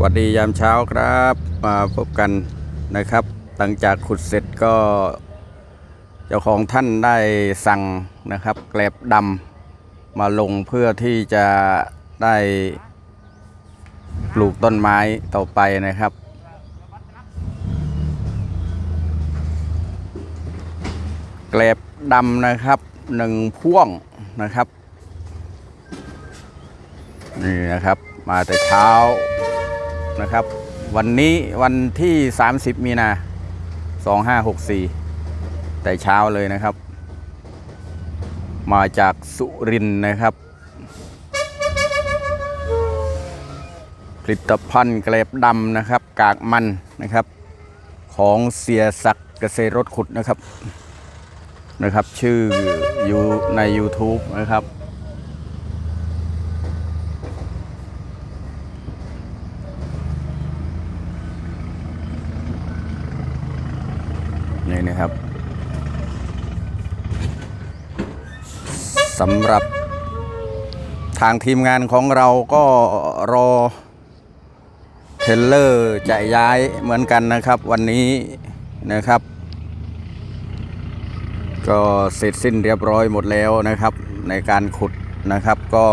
สวัสดียามเช้าครับมาพบกันนะครับ หลังจากขุดเสร็จก็เจ้าของท่านได้สั่งนะครับ แกลบดำมาลงเพื่อที่จะได้ปลูกต้นไม้ต่อไปนะครับ แกลบดำนะครับหนึ่งพ่วงนะครับ นี่นะครับ มาแต่เช้า นะครับ วันนี้วันที่ 30 มีนา 2564 แต่เช้าเลยนะครับ มาจากสุรินนะครับ ผลิตภัณฑ์เกล็บดำนะครับ กากมันนะครับ ของเสียศักเกษตรรถขุดนะครับนะครับ ชื่ออยู่ใน YouTube นะครับ นี่นะครับสำหรับทางทีมงานของเราก็รอเทรลเลอร์จะย้ายเหมือนกันนะครับวันนี้นะครับ ก็เสร็จสิ้นเรียบร้อยหมดแล้วนะครับ ในการขุดนะครับก็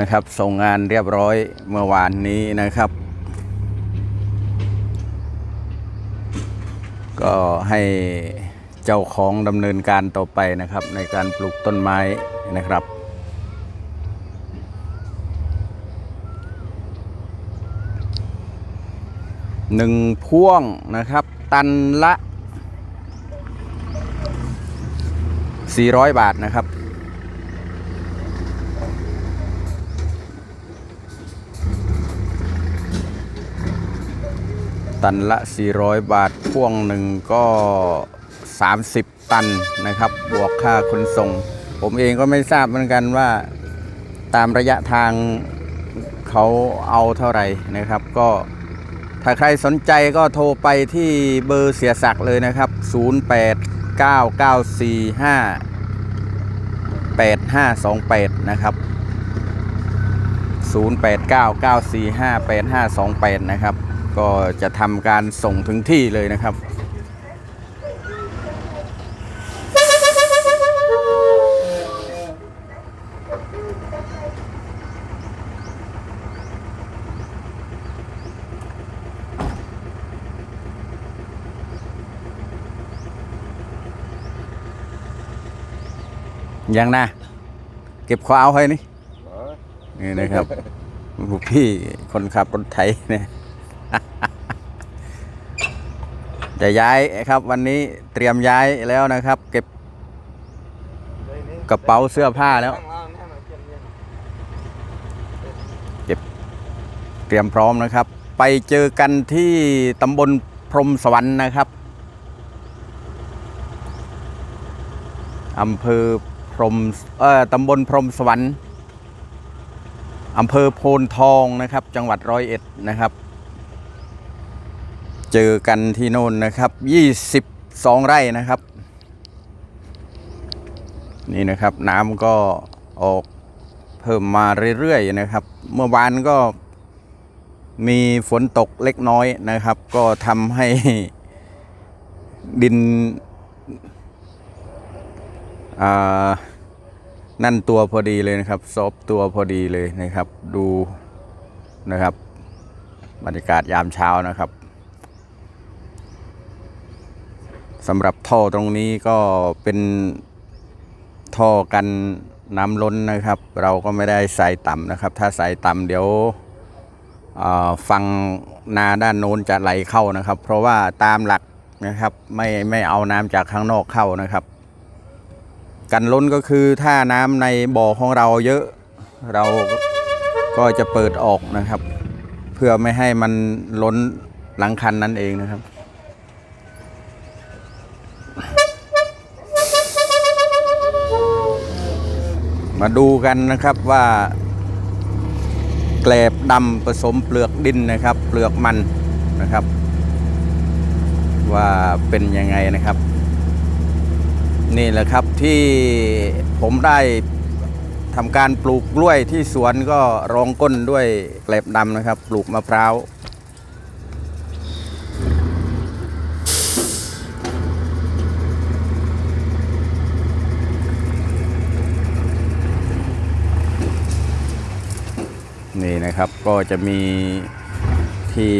นะครับส่งงานเรียบร้อยเมื่อวานนี้นะครับ ก็ให้เจ้าของดำเนินการต่อไปนะครับ ในการปลูกต้นไม้นะครับ หนึ่งพ่วงนะครับ ตันละ 400 บาทนะครับ ตันละ 400 บาท พ่วงหนึ่งก็ 30 ตันนะครับ บวกค่าขนส่ง ผมเองก็ไม่ทราบเหมือนกันว่าตามระยะทางเขาเอาเท่าไหร่นะครับ ก็ถ้าใครสนใจก็โทรไปที่เบอร์เสียศักเลยนะครับ 0899458528 นะครับ 0899458528 นะครับ ก็จะทำการส่งถึงที่เลยนะครับยังนะเก็บข้าวให้นี่นี่นะครับลูกพี่คนขับรถไถเนี่ย จะย้ายครับวันนี้เตรียมย้ายแล้วนะครับ เก็บกระเป๋าเสื้อผ้าแล้ว เก็บเตรียมพร้อมนะครับ ไปเจอกันที่ตำบลพรหมสวรรค์นะครับอำเภอพรหมเอ่อตำบลพรหมสวรรค์อำเภอโพนทองนะครับ จังหวัดร้อยเอ็ดนะครับ เจอกันที่โน่นนะครับ 22 ไร่นะครับ นี่นะครับน้ำก็ออกเพิ่มมาเรื่อยๆนะครับ เมื่อวานก็มีฝนตกเล็กน้อยนะครับ ก็ทำให้ดินนั่นตัวพอดีเลยนะครับ ซอฟตัวพอดีเลยนะครับ ดูนะครับ บรรยากาศยามเช้านะครับ สำหรับท่อตรงนี้ก็เป็นท่อกันน้ำล้นนะครับ เราก็ไม่ได้ใส่ต่ำนะครับ ถ้าใส่ต่ำเดี๋ยวอ่าฟังนาด้านโน้นจะไหลเข้านะครับ เพราะว่าตามหลักนะครับไม่ไม่เอาน้ำจากข้างนอกเข้านะครับ กันล้นก็คือถ้าน้ำในบ่อของเราเยอะ เราก็จะเปิดออกนะครับ เพื่อไม่ให้มันล้นหลังคันนั่นเองนะครับ มาดูกันนะครับว่าแกลบดำผสมเปลือกดินนะครับ เปลือกมันนะครับ ว่าเป็นยังไงนะครับ นี่แหละครับที่ผมได้ทำการปลูกกล้วยที่สวนก็รองก้นด้วยแกลบดำนะครับ ปลูกมะพร้าว นี่นะครับก็จะมีที่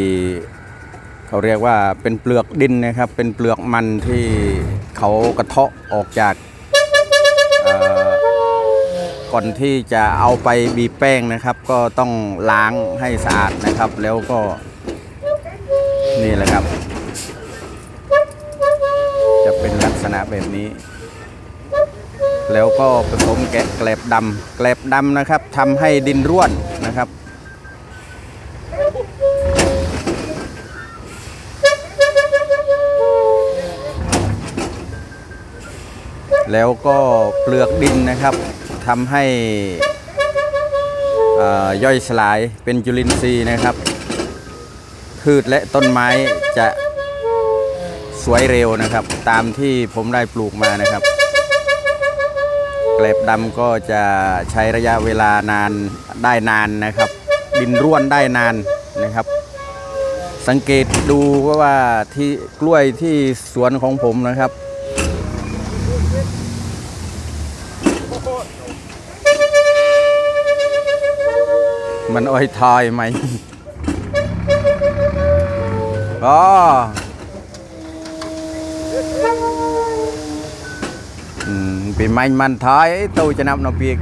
เขาเรียกว่าเป็นเปลือกดินนะครับ เป็นเปลือกมันที่เขากระเทาะออกจากก่อนที่จะเอาไปบีบแป้งนะครับ ก็ต้องล้างให้สะอาดนะครับ แล้วก็นี่แหละครับ จะเป็นลักษณะแบบนี้ แล้วก็ผสมแกะแกลบดำแกลบดำนะครับทำให้ดินร่วน นะครับ แล้วก็เปลือกดินนะครับทำให้ย่อยสลายเป็นจุลินทรีย์นะครับ พืชและต้นไม้จะสวยเร็วนะครับ ตามที่ผมได้ปลูกมานะครับ แกลบดำก็จะใช้ระยะเวลานานได้นานนะครับ ดินร่วนได้นานนะครับ สังเกตดูว่าที่กล้วยที่สวนของผมนะครับมันอ้อยทอยไหมก็อืม เป็นไม้มันทอย tôi จะนำนเปีย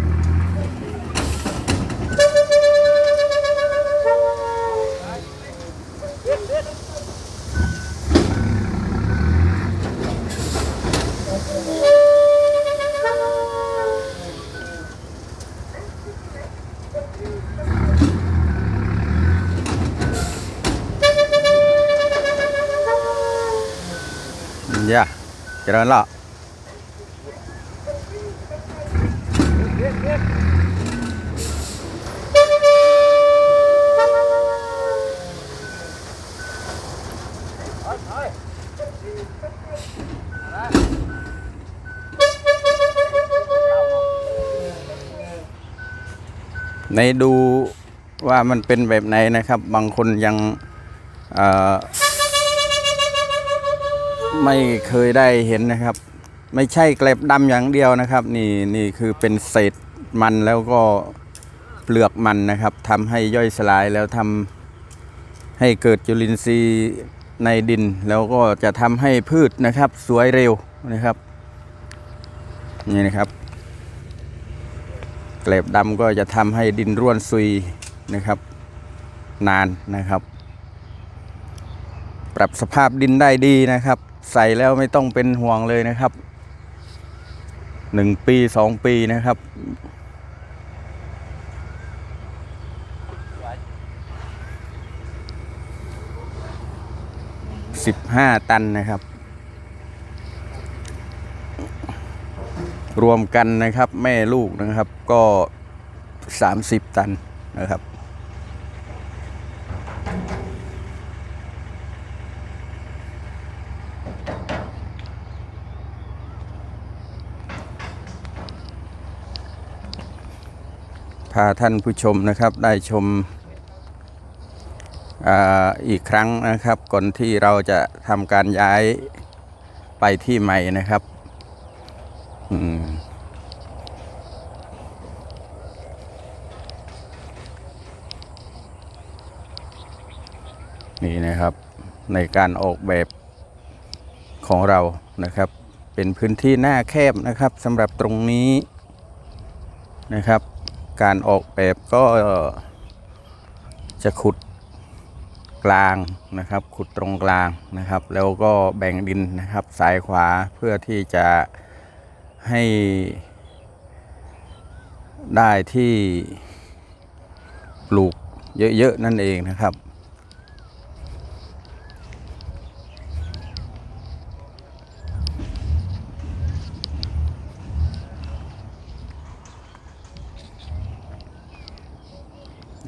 ในดูว่ามันเป็นแบบไหนนะครับ บางคนยังไม่เคยได้เห็นนะครับ ไม่ใช่เกล็บดำอย่างเดียวนะครับ นี่นี่คือเป็นเศษมันแล้วก็เปลือกมันนะครับทำให้ย่อยสลายแล้วทำให้เกิดจุลินทรีย์ในดิน แล้วก็จะทำให้พืชนะครับ สวยเร็วนะครับ นี่นะครับ เกล็บดำก็จะทำให้ดินร่วนซุยนะครับ นานนะครับ ปรับสภาพดินได้ดีนะครับ ใส่แล้วไม่ต้องเป็นห่วงเลยนะครับหนึ่งปีสองปีนะครับสิบห้าตันนะครับ รวมกันนะครับ แม่ลูกนะครับก็สามสิบตันนะครับ พาท่านผู้ชมนะครับได้ชมออีกครั้งนะครับ ก่อนที่เราจะทำการย้ายไปที่ใหม่นะครับ นี่นะครับในการออกแบบของเรานะครับ เป็นพื้นที่หน้าแคบนะครับสำหรับตรงนี้นะครับ การออกแบบก็จะขุดกลางนะครับ ขุดตรงกลางนะครับ แล้วก็แบ่งดินนะครับซ้ายขวาเพื่อที่จะให้ได้ที่ปลูกเยอะๆนั่นเองนะครับ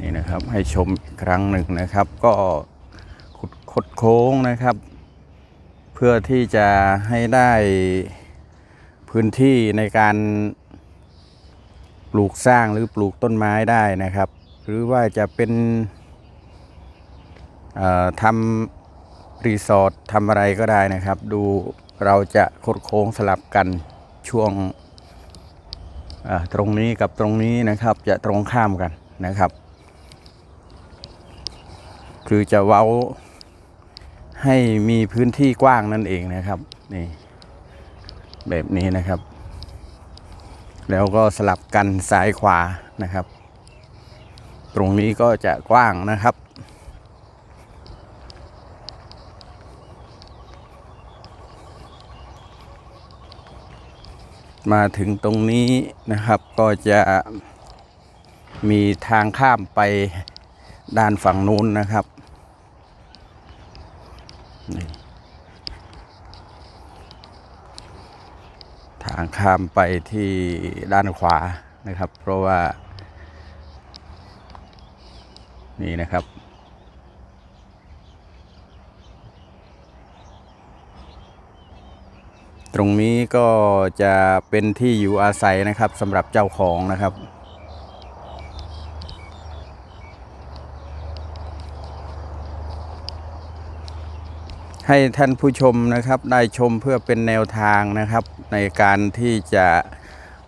นี่นะครับ ให้ชมอีกครั้งหนึ่งนะครับ ก็ขุดคดโค้งนะครับ เพื่อที่จะให้ได้พื้นที่ในการปลูกสร้างหรือปลูกต้นไม้ได้นะครับ หรือว่าจะเป็นทำรีสอร์ททำอะไรก็ได้นะครับ ดูเราจะคดโค้งสลับกันช่วงตรงนี้กับตรงนี้นะครับจะตรงข้ามกันนะครับ คือจะเว้าให้มีพื้นที่กว้างนั่นเองนะครับนี่แบบนี้นะครับ แล้วก็สลับกันซ้ายขวานะครับ ตรงนี้ก็จะกว้างนะครับ มาถึงตรงนี้นะครับก็จะมีทางข้ามไปด้านฝั่งนู้นนะครับางข้ามไปที่ด้านขวานะครับ เพราะว่า นี่นะครับ ตรงนี้ก็จะเป็นที่อยู่อาศัยนะครับสำหรับเจ้าของนะครับ ให้ท่านผู้ชมนะครับได้ชมเพื่อเป็นแนวทางนะครับ ในการที่จะ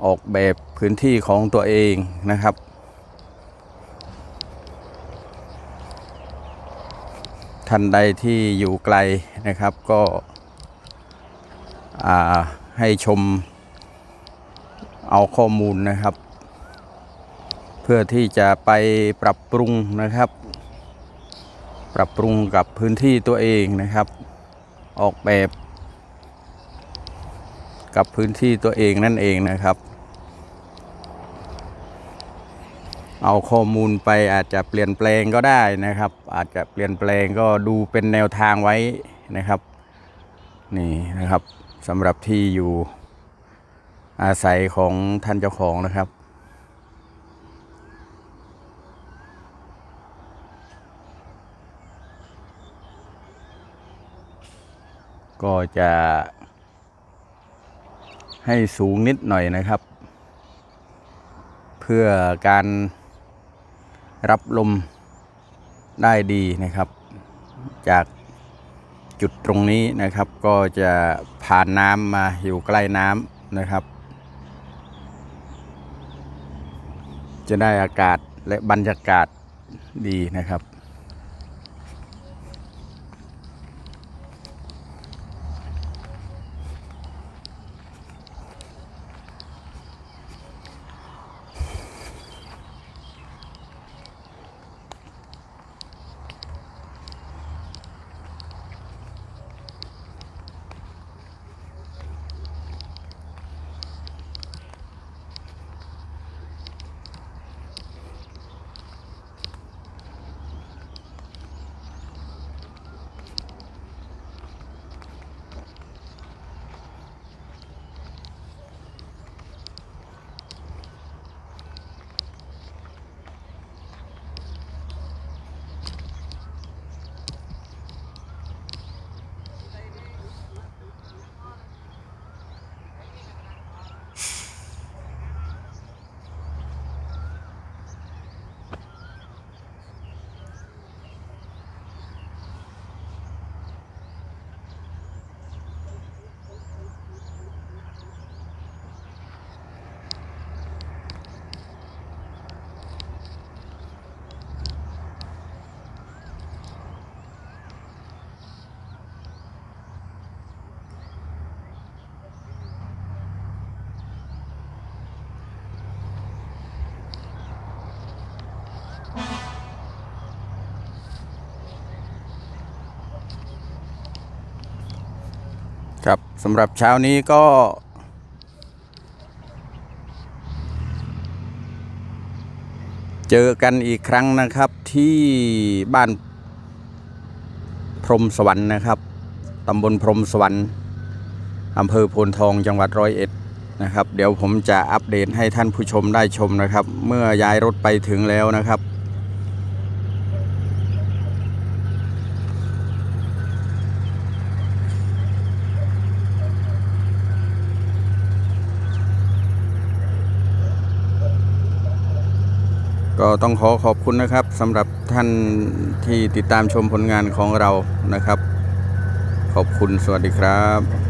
ออกแบบพื้นที่ของตัวเองนะครับ ท่านใดที่อยู่ไกลนะครับก็ให้ชมเอาข้อมูลนะครับ เพื่อที่จะไปปรับปรุงนะครับ ปรับปรุงกับพื้นที่ตัวเองนะครับ ออกแบบ กับพื้นที่ตัวเองนั่นเองนะครับ เอาข้อมูลไปอาจจะเปลี่ยนแปลงก็ได้นะครับ อาจจะเปลี่ยนแปลงก็ดูเป็นแนวทางไว้นะครับนี่นะครับสำหรับที่อยู่อาศัยของท่านเจ้าของนะครับ ก็จะให้สูงนิดหน่อยนะครับ เพื่อการรับลมได้ดีนะครับ จากจุดตรงนี้นะครับ ก็จะผ่านน้ำมาอยู่ใกล้น้ำนะครับ จะได้อากาศและบรรยากาศดีนะครับ สำหรับเช้านี้ก็ เจอกันอีกครั้งนะครับที่บ้านพรมสวรรค์นะครับตำบลพรมสวรรค์อำเภอโพนทองจังหวัดร้อยเอ็ดนะครับ เดี๋ยวผมจะอัปเดตให้ท่านผู้ชมได้ชมนะครับ เมื่อย้ายรถไปถึงแล้วนะครับ ก็ต้องขอขอบคุณนะครับสำหรับท่านที่ติดตามชมผลงานของเรานะครับ ขอบคุณสวัสดีครับ